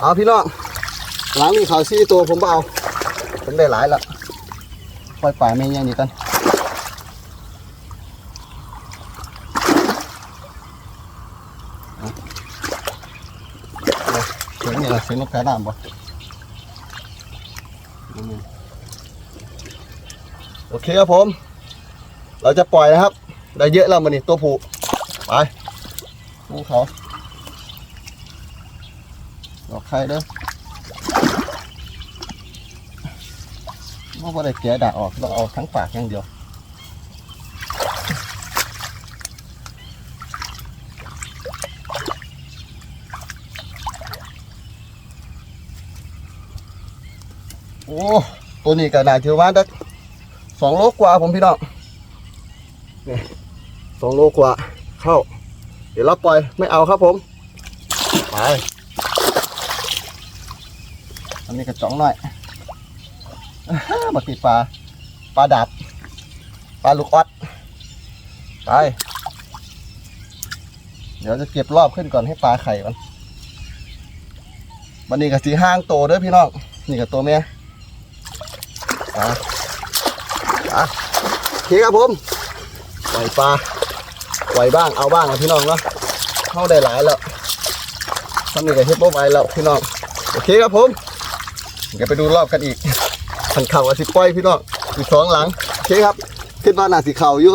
เอาพี่น้องหลังนี้เขาซี่ตัวผมเอาผมได้หลายแล้วปล่อยป่าแม่งยังนี่กันเอาเอาเสียงนี่ละเสียงนกกระดามบ่โอเคครับผม เราจะปล่อยนะครับ ได้เยอะแล้วมันนี่ตัวผูไปดูเขา ดอกไข่เด้อว่าได้แกะดาออกเราเอาทั้งปากอย่างเดียวโอ้ตัวนี้ก็น่าถือว่าได้สองโลกว่าผมพี่น้องนี่สองโลกว่าเข้า เดี๋ยวเราปล่อยไม่เอาครับผม ไป อันนี้กระจ่องหน่อยมาติดปลา ปลาดับ ปลาลูกออดไป เดี๋ยวจะเก็บรอบขึ้นก่อนให้ปลาไข่ก่อนวันนี้กับสีห้างโตเด้อพี่น้อง นี่กับตัวเมียปลาปลาโอเคครับผมปล่อยปลาปล่อยบ้าง เอาบ้างนะพี่น้องเนาะเข้าได้หลายแล้วทำนี่กับเฮ็ดโบ๊ไปแล้วพี่น้อง โอเคครับผม เดี๋ยวไปดูรอบกันอีกขันเข่าอาสิป้อยพี่น้องอีกสองหลังโอเคครับคิดว่าน่าสิเข่าอยู่